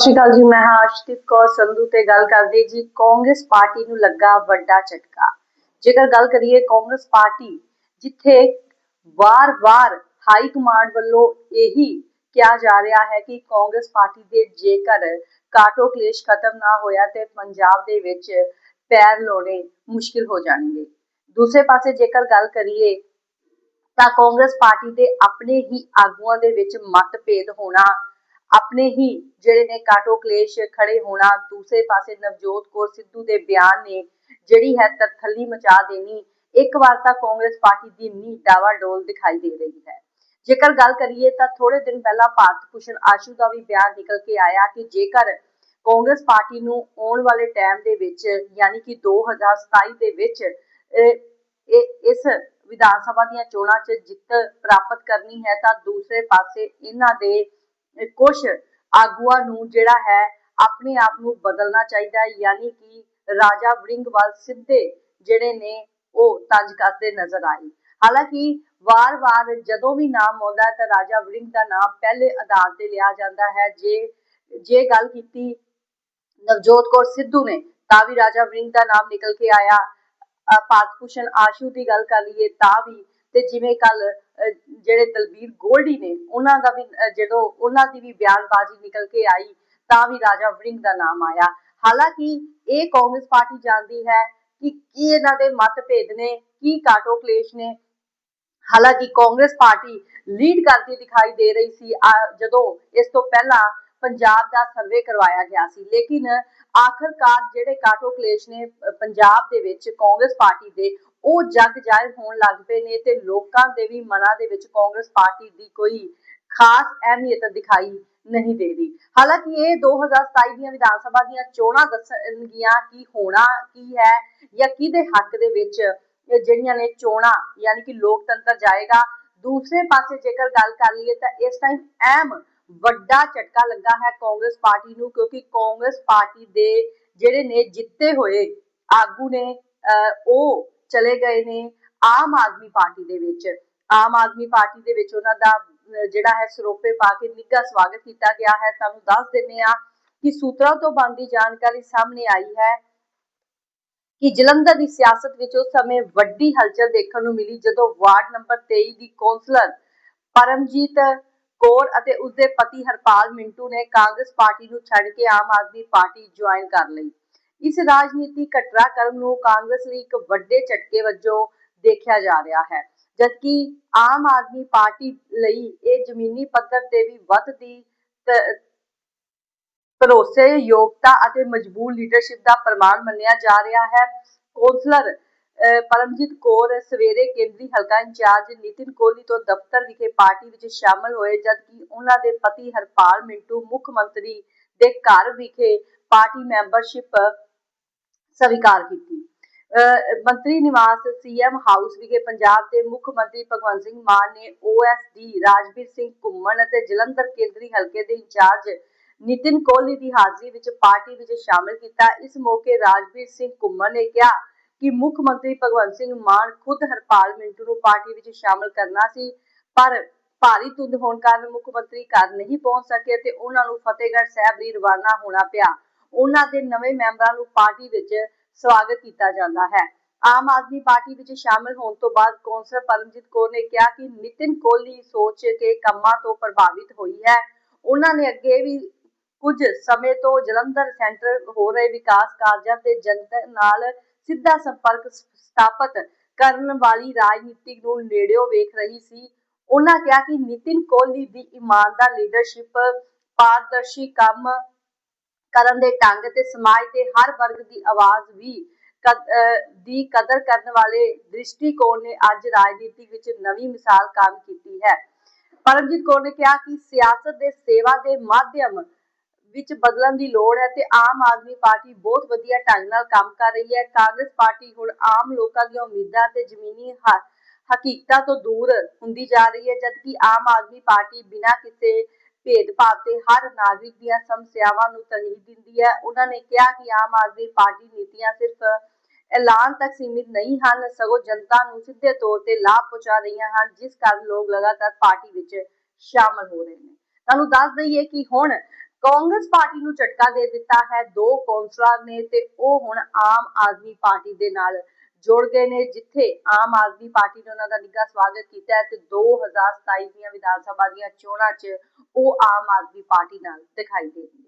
ਸਤਿ ਸ਼੍ਰੀ ਅਕਾਲ ਜੀ, ਮੈਂ ਹਾਂ ਅਰਸ਼ਦੀਪ ਕੌਰ ਸੰਧੂ ਤੇ ਗੱਲ ਕਰਦੇ ਜੀ, ਕਾਂਗਰਸ ਪਾਰਟੀ ਨੂੰ ਲੱਗਾ ਵੱਡਾ ਝਟਕਾ। ਜੇਕਰ ਗੱਲ ਕਰੀਏ ਕਾਂਗਰਸ ਪਾਰਟੀ, ਜਿੱਥੇ ਵਾਰ-ਵਾਰ ਹਾਈ ਕਮਾਂਡ ਵੱਲੋਂ ਇਹੀ ਕਿਹਾ ਜਾ ਰਿਹਾ ਹੈ ਕਿ ਕਾਂਗਰਸ ਪਾਰਟੀ ਦੇ ਜੇਕਰ ਕਾਟੋ ਕਲੇਸ਼ ਖਤਮ ਨਾ ਹੋਇਆ ਤੇ ਪੰਜਾਬ ਦੇ ਵਿੱਚ ਪੈਰ ਲਾਉਣੇ ਮੁਸ਼ਕਿਲ ਹੋ ਜਾਣਗੇ। ਦੂਸਰੇ ਪਾਸੇ ਜੇਕਰ ਗੱਲ ਕਰੀਏ, ਤਾਂ ਕਾਂਗਰਸ ਪਾਰਟੀ ਦੇ ਆਪਣੇ ਹੀ ਆਗੂਆਂ ਦੇ ਵਿੱਚ ਮਤਭੇਦ ਹੋਣਾ ਆਪਣੇ ਹੀ ਜਿਹੜੇ ਨੇ ਕਾਟੋ ਕਲੇਸ਼ ਖੜੇ ਹੋਣਾ, ਦੂਸਰੇ ਪਾਸੇ ਨਵਜੋਤ ਕੌਰ ਸਿੱਧੂ ਦੇ ਬਿਆਨ ਨੇ ਜਿਹੜੀ ਹੈ ਤਥੱਲੀ ਮਚਾ ਦੇਣੀ, ਇੱਕ ਵਾਰ ਤਾਂ ਕਾਂਗਰਸ ਪਾਰਟੀ ਦੀ ਨੀ ਡਾਵਾਡੋਲ ਦਿਖਾਈ ਦੇ ਰਹੀ ਹੈ। ਜੇਕਰ ਗੱਲ ਕਰੀਏ ਤਾਂ ਥੋੜੇ ਦਿਨ ਪਹਿਲਾਂ ਭਾਰਤ ਭੂਸ਼ਣ ਆਸ਼ੂ ਦਾ ਵੀ ਬਿਆਨ ਨਿਕਲ ਕੇ ਆਇਆ ਕਿ ਜੇਕਰ ਕਾਂਗਰਸ ਪਾਰਟੀ ਨੂੰ ਆਉਣ ਵਾਲੇ ਟਾਈਮ ਦੇ ਵਿੱਚ, ਯਾਨੀ ਕਿ 2027 ਦੇ ਵਿੱਚ ਇਸ ਵਿਧਾਨ ਸਭਾ ਦੀਆਂ ਚੋਣਾਂ 'ਚ ਜਿੱਤ ਪ੍ਰਾਪਤ ਕਰਨੀ ਹੈ ਤਾਂ ਦੂਸਰੇ ਪਾਸੇ ਇਹਨਾਂ ਦੇ ਕੁਝ ਆਗੂਆਂ ਨੂੰ ਜਿਹੜਾ ਹੈ ਆਪਣੇ ਆਪ ਨੂੰ ਬਦਲਣਾ ਚਾਹੀਦਾ ਹੈ, ਯਾਨੀ ਕਿ ਰਾਜਾ ਵੜਿੰਗ ਸਿੱਧੇ ਜਿਹੜੇ ਨੇ ਉਹ ਤੰਜ ਕਰਦੇ ਨਜ਼ਰ ਆਏ। ਹਾਲਾਂਕਿ ਵਾਰ-ਵਾਰ ਜਦੋਂ ਵੀ ਨਾਮ ਆਉਂਦਾ ਤਾਂ ਰਾਜਾ ਵੜਿੰਗ ਦਾ ਨਾਮ ਪਹਿਲੇ ਆਧਾਰ ਤੇ ਲਿਆ ਜਾਂਦਾ ਹੈ। ਜੇ ਜੇ ਗੱਲ ਕੀਤੀ ਨਵਜੋਤ ਕੌਰ ਸਿੱਧੂ ਨੇ, ਤਾਂ ਵੀ ਰਾਜਾ ਵੜਿੰਗ ਦਾ ਨਾਮ ਨਿਕਲ ਕੇ ਆਇਆ। ਭਾਰਤ ਭੂਸ਼ਣ ਆਸ਼ੂ ਦੀ ਗੱਲ ਕਰ ਲਈਏ ਤਾਂ ਵੀ, ਤੇ ਜਿਵੇਂ ਕੱਲ ਜਿਹੜੇ ਦਲਬੀਰ ਗੋਲਡੀ ਨੇ, ਉਹਨਾਂ ਦਾ ਵੀ ਜਦੋਂ ਉਹਨਾਂ ਦੀ ਵੀ ਬਿਆਨਬਾਜ਼ੀ ਨਿਕਲ ਕੇ ਆਈ, ਤਾਂ ਵੀ ਰਾਜਾ ਵੜਿੰਗ ਦਾ ਨਾਮ ਆਇਆ। ਹਾਲਾਂਕਿ ਇਹ ਕਾਂਗਰਸ ਪਾਰਟੀ ਜਾਣਦੀ ਹੈ ਕਿ ਕੀ ਇਹਨਾਂ ਦੇ ਮਤਭੇਦ ਨੇ, ਕੀ ਕਾਟੋ ਕਲੇਸ਼ ਨੇ। ਹਾਲਾਂਕਿ ਕਾਂਗਰਸ ਪਾਰਟੀ ਲੀਡ ਕਰਦੀ ਦਿਖਾਈ ਦੇ ਰਹੀ ਸੀ ਜਦੋਂ ਇਸ ਤੋਂ ਪਹਿਲਾਂ ਪੰਜਾਬ ਦਾ ਸਰਵੇ ਕਰਵਾਇਆ ਗਿਆ ਸੀ। ਲੇਕਿਨ ਆਖਰਕਾਰ ਜਿਹੜੇ ਕਾਟੋ ਕਲੇਸ਼ ਨੇ ਪੰਜਾਬ ਦੇ ਵਿੱਚ ਕਾਂਗਰਸ ਪਾਰਟੀ ਦੇ ਉਹ ਜਗ ਜਾਇਰ ਹੋਣ ਲੱਗ ਪਏ ਨੇ ਤੇ ਲੋਕਾਂ ਦੇ ਵੀ ਮਨਾਂ ਦੇ ਵਿੱਚ ਕਾਂਗਰਸ ਪਾਰਟੀ ਦੀ ਕੋਈ ਖਾਸ ਅਹਿਮੀਅਤ ਦਿਖਾਈ ਨਹੀਂ ਦੇ ਰਹੀ। ਹਾਲਾਂਕਿ ਇਹ 2027 ਦੀਆਂ ਵਿਧਾਨ ਸਭਾ ਦੀਆਂ ਚੋਣਾਂ ਦੱਸਣਗੀਆਂ ਕਿ ਹੋਣਾ ਕੀ ਹੈ ਜਾਂ ਕਿਹਦੇ ਹੱਕ ਦੇ ਵਿੱਚ ਜਿਹੜੀਆਂ ਨੇ ਚੋਣਾਂ, ਯਾਨੀ ਕਿ ਲੋਕਤੰਤਰ ਜਾਏਗਾ। ਦੂਸਰੇ ਪਾਸੇ ਜੇਕਰ ਗੱਲ ਕਰ ਲਈਏ ਤਾਂ ਇਸ ਟਾਈਮ ਅਹਿਮ ਵੱਡਾ ਝਟਕਾ ਲੱਗਾ ਹੈ ਕਾਂਗਰਸ ਪਾਰਟੀ ਨੂੰ, ਕਿਉਂਕਿ ਕਾਂਗਰਸ ਪਾਰਟੀ ਦੇ ਜਿਹੜੇ ਨੇ ਜਿੱਤੇ ਹੋਏ ਆਗੂ ਨੇ ਉਹ ਚਲੇ ਗਏ ਨੇ ਆਮ ਆਦਮੀ ਪਾਰਟੀ ਦੇ ਵਿੱਚ। ਆਮ ਆਦਮੀ ਪਾਰਟੀ ਦੇ ਵਿੱਚ ਉਹਨਾਂ ਦਾ ਜਿਹੜਾ ਹੈ ਸਰੋਪੇ ਪਾ ਕੇ ਨਿੱਘਾ ਸਵਾਗਤ ਕੀਤਾ ਗਿਆ ਹੈ। ਤੁਹਾਨੂੰ ਦੱਸ ਦਿੰਨੇ ਆ ਕਿ ਸੂਤਰਾਂ ਤੋਂ ਬੰਦੀ ਜਾਣਕਾਰੀ ਸਾਹਮਣੇ ਆਈ ਹੈ ਕਿ ਜਲੰਧਰ ਦੀ ਸਿਆਸਤ ਵਿੱਚ ਉਸ ਸਮੇਂ ਵੱਡੀ ਹਲਚਲ ਦੇਖਣ ਨੂੰ ਮਿਲੀ ਜਦੋਂ ਵਾਰਡ ਨੰਬਰ 23 ਦੀ ਕੌਂਸਲਰ ਪਰਮਜੀਤ ਕੌਰ ਅਤੇ ਉਸਦੇ ਪਤੀ ਹਰਪਾਲ ਮਿੰਟੂ ਨੇ ਕਾਂਗਰਸ ਪਾਰਟੀ ਨੂੰ ਛੱਡ ਕੇ ਆਮ ਆਦਮੀ ਪਾਰਟੀ ਜੁਆਇਨ ਕਰ ਲਈ। ਇਸ ਰਾਜਨੀਤੀ ਘਟਨਾਕ੍ਰਮ ਨੂੰ ਕਾਂਗਰਸ ਲਈ ਇੱਕ ਵੱਡੇ ਝਟਕੇ ਵਜੋਂ ਦੇਖਿਆ ਜਾ ਰਿਹਾ ਹੈ, ਜਦਕਿ ਆਮ ਆਦਮੀ ਪਾਰਟੀ ਲਈ ਇਹ ਜ਼ਮੀਨੀ ਪੱਧਰ ਤੇ ਵੀ ਵੱਧਦੀ ਯੋਗਤਾ ਅਤੇ ਮਜਬੂਰ ਲੀਡਰਸ਼ਿਪ ਦਾ ਪ੍ਰਮਾਣ ਮੰਨਿਆ ਜਾ ਰਿਹਾ ਹੈ। ਕੌਂਸਲਰ ਪਰਮਜੀਤ ਕੌਰ ਸਵੇਰੇ ਕੇਂਦਰੀ ਹਲਕਾ ਇੰਚਾਰਜ ਨਿਤਿਨ ਕੋਹਲੀ ਤੋਂ ਦਫ਼ਤਰ ਵਿਖੇ ਪਾਰਟੀ ਵਿੱਚ ਸ਼ਾਮਲ ਹੋਏ, ਜਦਕਿ ਉਹਨਾਂ ਦੇ ਪਤੀ ਹਰਪਾਲ ਮਿੰਟੂ ਮੁੱਖ ਮੰਤਰੀ ਦੇ ਘਰ ਵਿਖੇ ਪਾਰਟੀ ਮੈਂਬਰਸ਼ਿਪ ਸਵੀਕਾਰ ਕੀਤੀ। ਮੰਤਰੀ ਨਿਵਾਸ ਸੀਐਮ ਹਾਊਸ ਵਿਖੇ ਪੰਜਾਬ ਦੇ ਮੁੱਖ ਮੰਤਰੀ ਭਗਵੰਤ ਸਿੰਘ ਮਾਨ ਨੇ ਓਐਸਡੀ ਰਾਜਵੀਰ ਸਿੰਘ ਘੁੰਮਣ ਅਤੇ ਜਲੰਧਰ ਕੇਂਦਰੀ ਹਲਕੇ ਦੇ ਇੰਚਾਰਜ ਨਿਤਿਨ ਕੋਹਲੀ ਦੀ ਹਾਜ਼ਰੀ ਵਿੱਚ ਪਾਰਟੀ ਵਿੱਚ ਸ਼ਾਮਲ ਕੀਤਾ। ਇਸ ਮੌਕੇ ਰਾਜਵੀਰ ਸਿੰਘ ਘੁੰਮਣ ਨੇ ਕਿਹਾ ਕਿ ਮੁੱਖ ਮੰਤਰੀ ਭਗਵੰਤ ਸਿੰਘ ਮਾਨ ਖੁਦ ਹਰਪਾਲ ਮਿੰਟੂ ਨੂੰ ਪਾਰਟੀ ਵਿੱਚ ਸ਼ਾਮਲ ਕਰਨਾ ਸੀ, ਪਰ ਭਾਰੀ ਧੁੰਦ ਹੋਣ ਕਾਰਨ ਮੁੱਖ ਮੰਤਰੀ ਘਰ ਨਹੀਂ ਪਹੁੰਚ ਸਕੇ ਤੇ ਉਹਨਾਂ ਨੂੰ ਫਤਿਹਗੜ੍ਹ ਸਾਹਿਬ ਲਈ ਰਵਾਨਾ ਹੋਣਾ ਪਿਆ। ਉਹਨਾਂ ਦੇ ਨਵੇਂ ਮੈਂਬਰਾਂ ਨੂੰ ਪਾਰਟੀ ਵਿੱਚ ਸਵਾਗਤ ਕੀਤਾ ਜਾਂਦਾ ਹੈ। ਆਮ ਆਦਮੀ ਪਾਰਟੀ ਵਿੱਚ ਸ਼ਾਮਲ ਹੋਣ ਤੋਂ ਬਾਅਦ ਕੌਂਸਲਰ ਪਰਮਜੀਤ ਕੌਰ ਨੇ ਕਿਹਾ ਕਿ ਨਿਤਿਨ ਕੋਹਲੀ ਸੋਚ ਕੇ ਕੰਮਾਂ ਤੋਂ ਪ੍ਰਭਾਵਿਤ ਹੋਈ ਹੈ। ਉਹਨਾਂ ਨੇ ਅੱਗੇ ਵੀ ਕੁਝ ਸਮੇਂ ਤੋਂ ਜਲੰਧਰ ਸੈਂਟਰ ਹੋ ਰਹੇ ਵਿਕਾਸ ਕਾਰਜਾਂ ਤੇ ਜਨਤਾ ਨਾਲ ਸਿੱਧਾ ਸੰਪਰਕ ਸਥਾਪਿਤ ਕਰਨ ਵਾਲੀ ਰਾਜਨੀਤੀ ਨੂੰ ਨੇੜਿਓਂ ਵੇਖ ਰਹੀ ਸੀ। ਉਹਨਾਂ ਕਿਹਾ ਕਿ ਨਿਤਿਨ ਕੋਹਲੀ ਦੀ ਇਮਾਨਦਾਰ ਲੀਡਰਸ਼ਿਪ ਪਾਰਦਰਸ਼ੀ ਕੰਮ ਕਰਨ ਦੇ ਢੰਗ ਤੇ ਸਮਾਜ ਦੇ ਹਰ ਵਰਗ ਦੀ ਆਵਾਜ਼ ਵੀ ਦੀ ਕਦਰ ਕਰਨ ਵਾਲੇ ਦ੍ਰਿਸ਼ਟੀਕੋਣ ਨੇ ਅੱਜ ਰਾਜਨੀਤੀ ਵਿੱਚ ਨਵੀਂ ਮਿਸਾਲ ਕਾਇਮ ਕੀਤੀ ਹੈ। ਪਰਮਜੀਤ ਕੌਰ ਨੇ ਕਿਹਾ ਕਿ ਸਿਆਸਤ ਦੇ ਸੇਵਾ ਦੇ ਮਾਧਿਅਮ ਵਿੱਚ ਬਦਲਣ ਦੀ ਲੋੜ ਹੈ ਤੇ ਆਮ ਆਦਮੀ ਪਾਰਟੀ ਬਹੁਤ ਵਧੀਆ ਢੰਗ ਨਾਲ ਕੰਮ ਕਰ ਰਹੀ ਹੈ। ਕਾਂਗਰਸ ਪਾਰਟੀ ਹੁਣ ਆਮ ਲੋਕਾਂ ਦੀਆਂ ਉਮੀਦਾਂ ਤੇ ਜ਼ਮੀਨੀ ਹਕੀਕਤਾਂ ਤੋਂ ਦੂਰ ਹੁੰਦੀ ਜਾ ਰਹੀ ਹੈ, ਜਦਕਿ ਆਮ ਆਦਮੀ ਪਾਰਟੀ ਬਿਨਾਂ ਕਿਸੇ ਭੇਦਭਾਵ ਤੇ ਹਰ ਨਾਗਰਿਕ ਦੀਆਂ ਸਮੱਸਿਆਵਾਂ ਨੂੰ ਤਰਜੀਹ ਦਿੰਦੀ ਹੈ। ਉਹਨਾਂ ਨੇ ਕਿਹਾ ਕਿ ਆਮ ਆਦਮੀ ਪਾਰਟੀ ਨੀਤੀਆਂ ਸਿਰਫ ਐਲਾਨ ਤੱਕ ਸੀਮਿਤ ਨਹੀਂ ਹਨ, ਸਗੋਂ ਜਨਤਾ ਨੂੰ ਸਿੱਧੇ ਤੌਰ ਤੇ ਲਾਭ ਪਹੁੰਚਾ ਰਹੀਆਂ ਹਨ, ਜਿਸ ਕਾਰਨ ਲੋਕ ਲਗਾਤਾਰ ਪਾਰਟੀ ਵਿੱਚ ਸ਼ਾਮਲ ਹੋ ਰਹੇ ਨੇ। ਤੁਹਾਨੂੰ ਦੱਸ ਦਈਏ ਕਿ ਹੁਣ ਕਾਂਗਰਸ ਪਾਰਟੀ ਨੂੰ ਝਟਕਾ ਦੇ ਦਿੱਤਾ ਹੈ, ਦੋ ਕੌਂਸਲਰ ਨੇ ਤੇ ਉਹ ਹੁਣ ਆਮ ਆਦਮੀ ਪਾਰਟੀ ਦੇ ਨਾਲ ਜੁੜ ਗਏ ਨੇ, ਜਿੱਥੇ ਆਮ ਆਦਮੀ ਪਾਰਟੀ ਨੇ ਉਹਨਾਂ ਦਾ ਨਿੱਘਾ ਸਵਾਗਤ ਕੀਤਾ ਹੈ ਤੇ 2027 ਦੀਆਂ ਵਿਧਾਨ ਸਭਾ ਦੀਆਂ ਚੋਣਾਂ 'ਚ ਉਹ ਆਮ ਆਦਮੀ ਪਾਰਟੀ ਨਾਲ ਦਿਖਾਈ ਦੇਣਗੇ